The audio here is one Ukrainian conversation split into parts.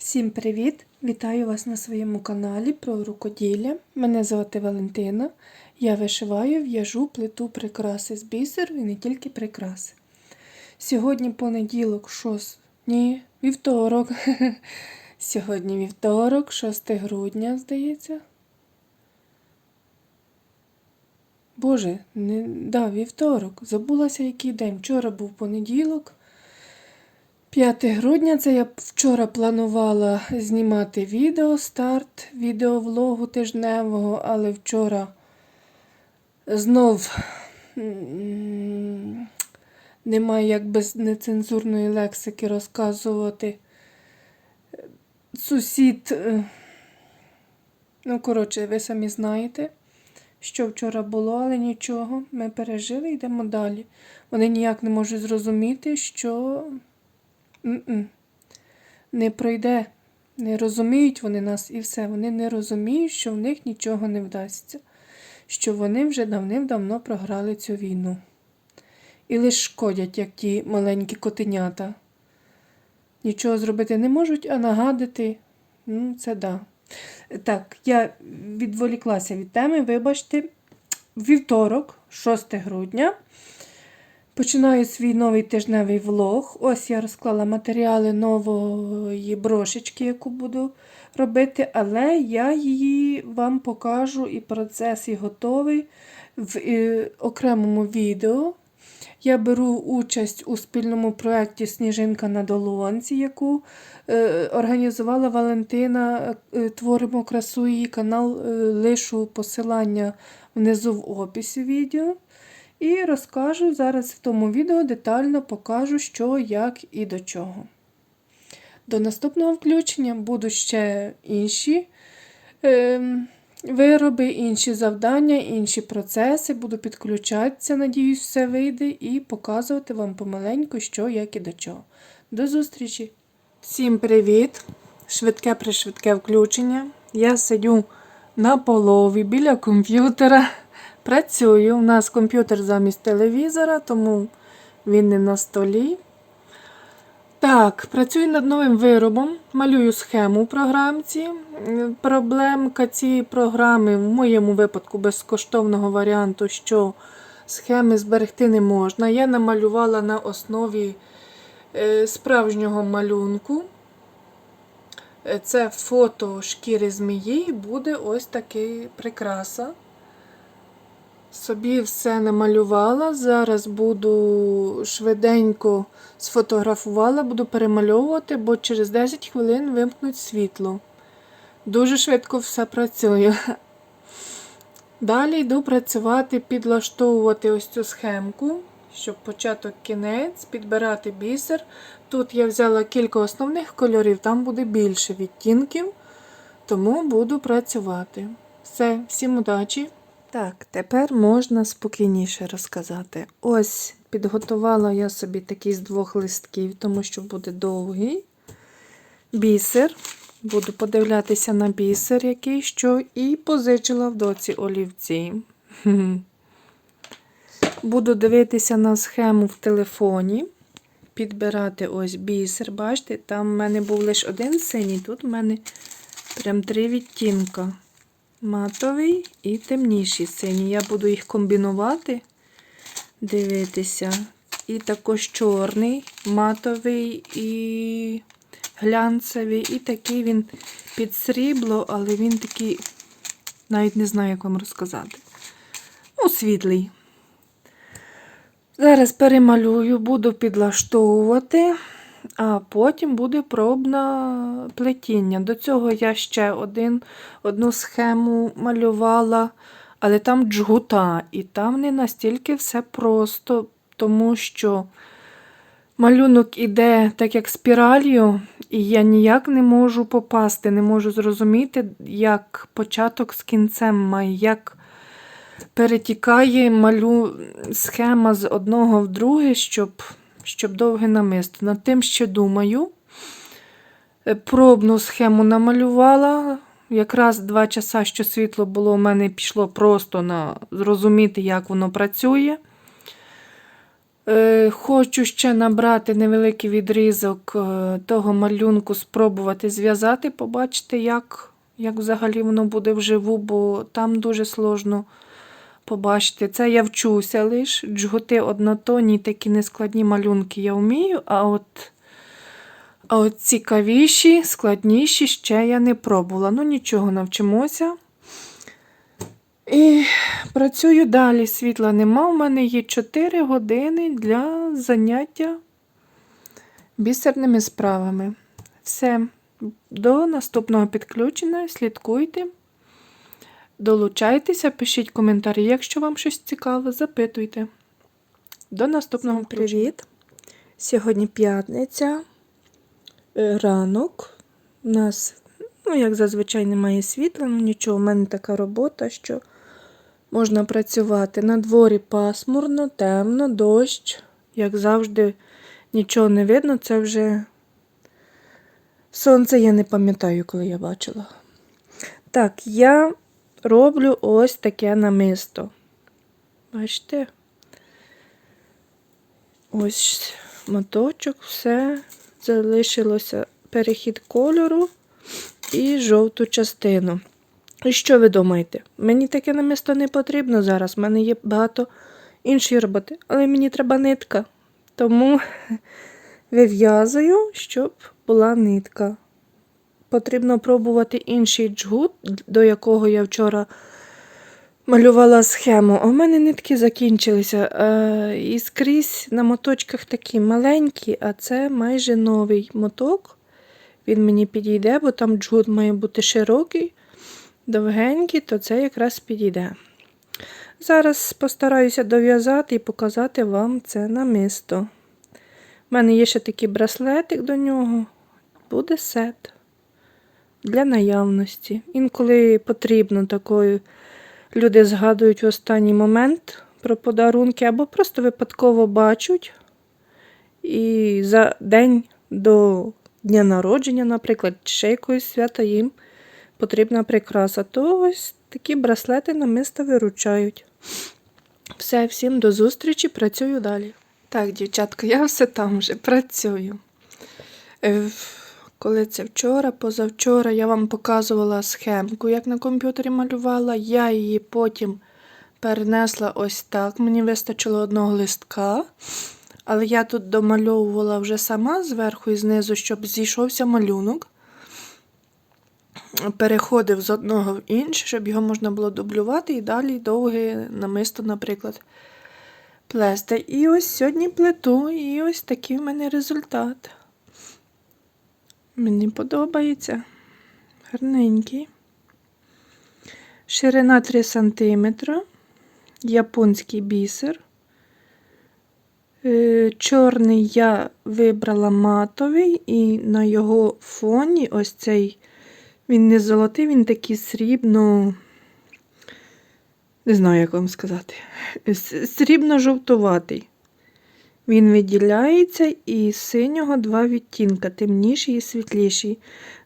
Всім привіт! Вітаю вас на своєму каналі про рукоділля. Мене звати Валентина. Я вишиваю, в'яжу плиту прикраси з бісеру і не тільки прикраси. Сьогодні понеділок, 6... Ні, вівторок. Сьогодні вівторок, 6 грудня, здається. Боже, не... да, вівторок. Забулася, який день. Вчора був понеділок. 5 грудня це я вчора планувала знімати відео, старт відеовлогу тижневого, але вчора знов немає як без нецензурної лексики розказувати. Сусід, е, ну, коротше, ви самі знаєте, що вчора було, але нічого. Ми пережили, йдемо далі. Вони ніяк не можуть зрозуміти, що. М-м. Не пройде. Не розуміють вони нас і все. Вони не розуміють, що в них нічого не вдасться, що вони вже давним-давно програли цю війну. І лиш шкодять, як ті маленькі котенята. Нічого зробити не можуть, а нагадати, ну, це да. Так, я відволіклася від теми, вибачте, вівторок, 6 грудня. Починаю свій новий тижневий влог. Ось я розклала матеріали нової брошечки, яку буду робити, але я її вам покажу і процес і готовий в е, окремому відео. Я беру участь у спільному проєкті Сніжинка на долонці, яку е, організувала Валентина. Е, Творимо красу її канал, лишу посилання внизу в описі відео. І розкажу зараз в тому відео детально покажу, що, як і до чого. До наступного включення будуть ще інші е, вироби, інші завдання, інші процеси. Буду підключатися, надіюсь, все вийде, і показувати вам помаленьку, що, як і до чого. До зустрічі! Всім привіт! Швидке пришвидке включення. Я сидю на полові біля комп'ютера. Працюю. У нас комп'ютер замість телевізора, тому він не на столі. Так, працюю над новим виробом, малюю схему в програмці. Проблемка цієї програми, в моєму випадку, безкоштовного варіанту, що схеми зберегти не можна. Я намалювала на основі е, справжнього малюнку. Це фото шкіри змії, буде ось такий прикраса. Собі все намалювала. Зараз буду швиденько сфотографувала, буду перемальовувати, бо через 10 хвилин вимкнуть світло. Дуже швидко все працює. Далі йду працювати, підлаштовувати ось цю схемку, щоб початок кінець, підбирати бісер. Тут я взяла кілька основних кольорів, там буде більше відтінків, тому буду працювати. Все, всім удачі! Так, тепер можна спокійніше розказати. Ось підготувала я собі такий з двох листків, тому що буде довгий бісер. Буду подивлятися на бісер, який що, і позичила в доці олівці. Буду дивитися на схему в телефоні. Підбирати ось бісер. Бачите, там в мене був лише один синій, тут в мене прям три відтінка матовий і темніший синій. Я буду їх комбінувати, дивитися. І також чорний, матовий і глянцевий. І такий він під срібло, але він такий, навіть не знаю, як вам розказати. Ну, світлий. Зараз перемалюю, буду підлаштовувати а потім буде пробне плетіння. До цього я ще один, одну схему малювала, але там джгута, і там не настільки все просто, тому що малюнок іде так, як спіралью, і я ніяк не можу попасти, не можу зрозуміти, як початок з кінцем має, як перетікає малю схема з одного в друге, щоб щоб довге намисто. Над тим ще думаю. Е, пробну схему намалювала. Якраз два часа, що світло було, у мене пішло просто на зрозуміти, як воно працює. Е, Хочу ще набрати невеликий відрізок е, того малюнку, спробувати зв'язати, побачити, як, як взагалі воно буде вживу, бо там дуже сложно побачити. Це я вчуся лиш. Джгути однотонні, такі нескладні малюнки я вмію, а от, а от цікавіші, складніші ще я не пробувала. Ну, нічого, навчимося. І працюю далі. Світла нема. У мене є 4 години для заняття бісерними справами. Все. До наступного підключення. Слідкуйте. Долучайтеся, пишіть коментарі, якщо вам щось цікаве, запитуйте. До наступного привіт. Сьогодні п'ятниця, е, ранок. У нас, ну, як зазвичай, немає світла, ну нічого, у мене така робота, що можна працювати. На дворі пасмурно, темно, дощ. Як завжди, нічого не видно, це вже сонце я не пам'ятаю, коли я бачила. Так, я роблю ось таке намисто. Бачите? Ось моточок, все. Залишилося перехід кольору і жовту частину. І що ви думаєте? Мені таке намисто не потрібно зараз. У мене є багато іншої роботи, але мені треба нитка. Тому вив'язую, щоб була нитка. Потрібно пробувати інший джгут, до якого я вчора малювала схему. А в мене нитки закінчилися. Е, І скрізь на моточках такі маленькі, а це майже новий моток. Він мені підійде, бо там джгут має бути широкий, довгенький, то це якраз підійде. Зараз постараюся дов'язати і показати вам це намисто. У мене є ще такий браслетик до нього. Буде сет для наявності. Інколи потрібно такою. Люди згадують в останній момент про подарунки або просто випадково бачать. І за день до дня народження, наприклад, ще якоїсь свята їм потрібна прикраса. То ось такі браслети намисто виручають. Все, всім до зустрічі, працюю далі. Так, дівчатка, я все там вже працюю. Коли це вчора, позавчора я вам показувала схемку, як на комп'ютері малювала. Я її потім перенесла ось так. Мені вистачило одного листка. Але я тут домальовувала вже сама зверху і знизу, щоб зійшовся малюнок. Переходив з одного в інше, щоб його можна було дублювати і далі довге намисто, наприклад, плести. І ось сьогодні плету, і ось такий в мене результат. Мені подобається. Гарненький. Ширина 3 см. Японський бісер. Е, Чорний я вибрала матовий, і на його фоні ось цей, він не золотий, він такий срібно, не знаю, як вам сказати, срібно-жовтуватий. Він виділяється і з синього два відтінка, темніший і світліший.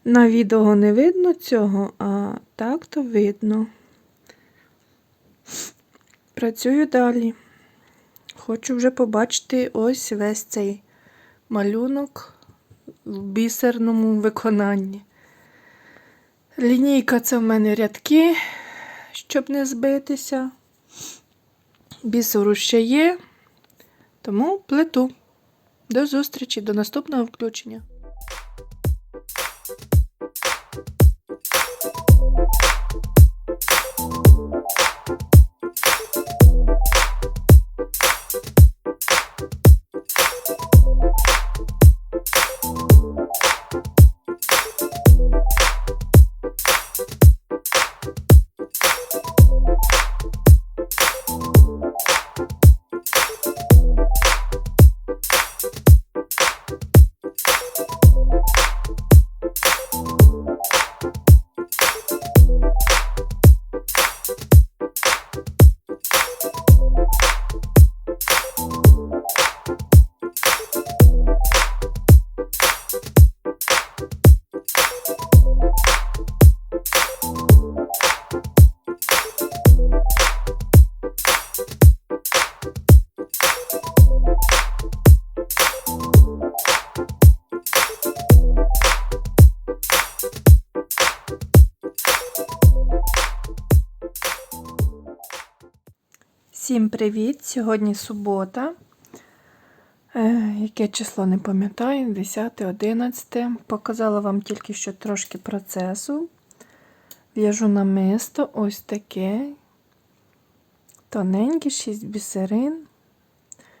На відео не видно цього, а так то видно. Працюю далі. Хочу вже побачити ось весь цей малюнок в бісерному виконанні. Лінійка це в мене рядки, щоб не збитися. Бісеру ще є. Тому плету. До зустрічі, до наступного включення. Всім привіт! Сьогодні субота. Е, яке число не пам'ятаю, 10, 11. Показала вам тільки що трошки процесу. В'яжу намисто ось таке. Тоненьке, 6 бісерин.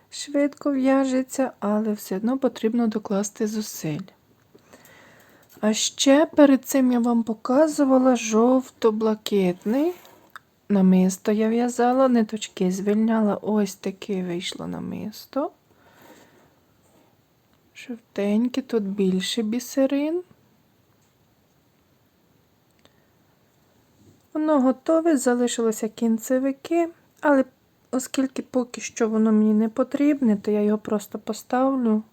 Швидко в'яжеться, але все одно потрібно докласти зусиль. А ще перед цим я вам показувала жовто-блакитний. Намисто я в'язала, ниточки звільняла, ось таке вийшло намисто. Жовтеньке, тут більше бісерин. Воно готове, залишилося кінцевики, але оскільки поки що воно мені не потрібне, то я його просто поставлю.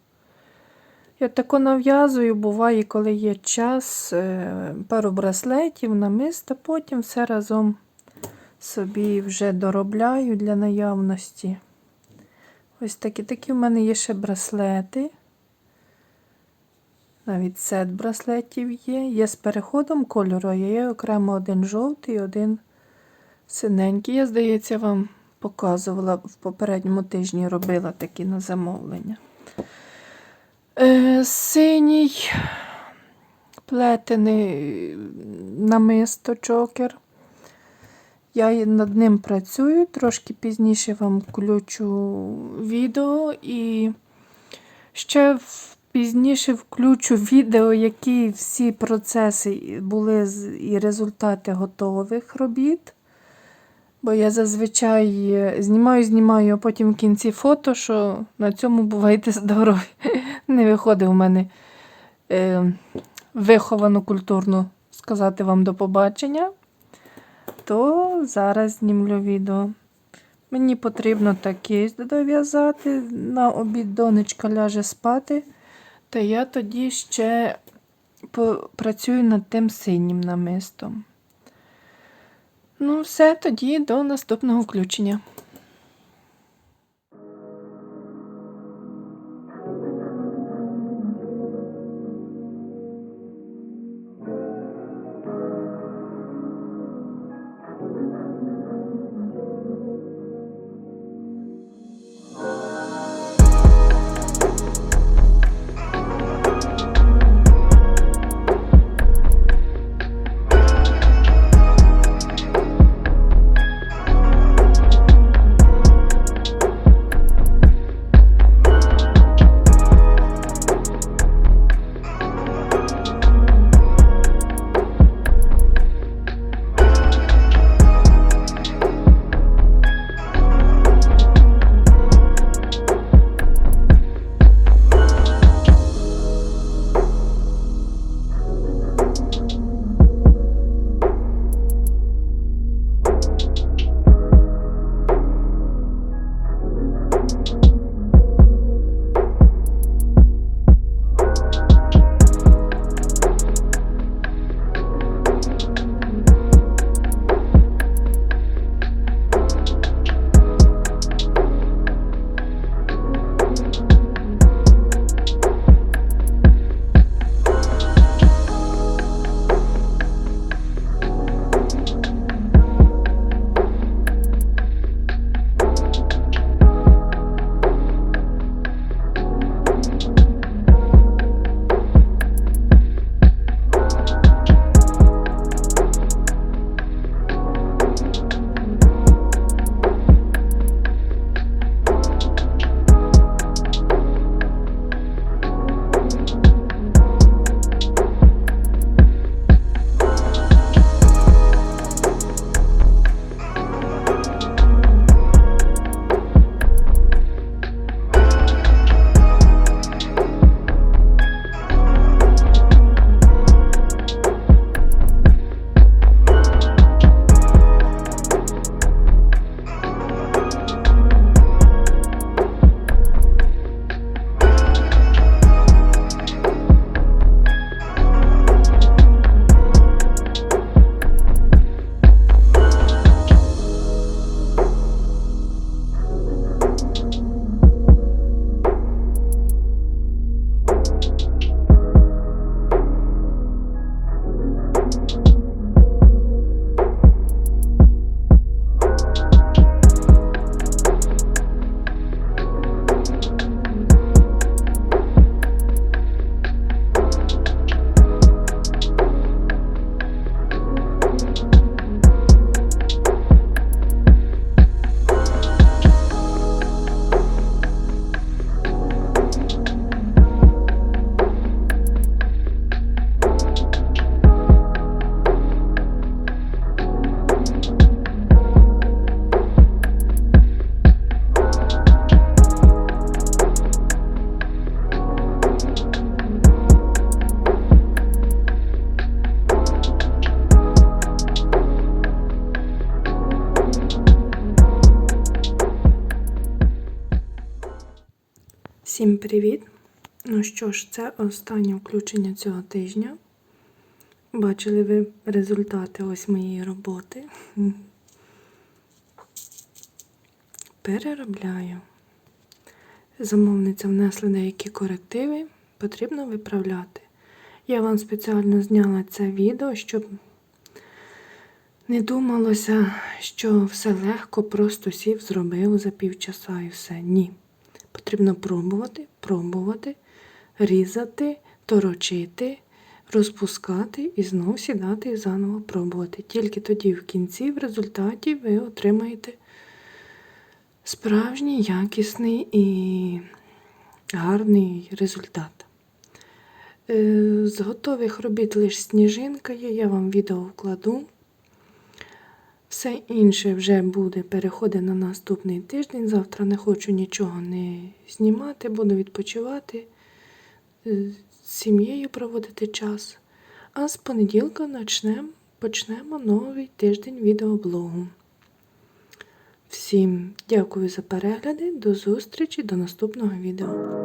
Я тако нав'язую, буває, коли є час, е, пару браслетів, намиста, потім все разом собі вже доробляю для наявності. Ось такі такі в мене є ще браслети. Навіть сет браслетів є. Є з переходом кольору, є окремо один жовтий, один синенький. Я, здається, вам показувала в попередньому тижні робила такі на замовлення. Е, Синій плетений намисто чокер. Я над ним працюю, трошки пізніше вам включу відео і ще пізніше включу відео, які всі процеси були і результати готових робіт. Бо я зазвичай знімаю, знімаю, а потім в кінці фото, що на цьому бувайте здорові. Не виходить у мене е, виховано культурно сказати вам до побачення то зараз знімлю відео. Мені потрібно таке дов'язати. На обід донечка ляже спати, та я тоді ще працюю над тим синім намистом. Ну, все, тоді до наступного включення. Всім привіт! Ну що ж, це останнє включення цього тижня. Бачили ви результати ось моєї роботи. Переробляю. Замовниця внесла деякі корективи, потрібно виправляти. Я вам спеціально зняла це відео, щоб не думалося, що все легко, просто сів, зробив за півчаса і все. Ні. Потрібно пробувати, пробувати, різати, торочити, розпускати і знову сідати і заново пробувати. Тільки тоді в кінці, в результаті, ви отримаєте справжній, якісний і гарний результат. Е, З готових робіт лише сніжинка є, я вам відео вкладу. Все інше вже буде переходить на наступний тиждень. Завтра не хочу нічого не знімати, буду відпочивати, е, з сім'єю проводити час. А з понеділка начнем, почнемо новий тиждень відеоблогу. Всім дякую за перегляди, до зустрічі, до наступного відео.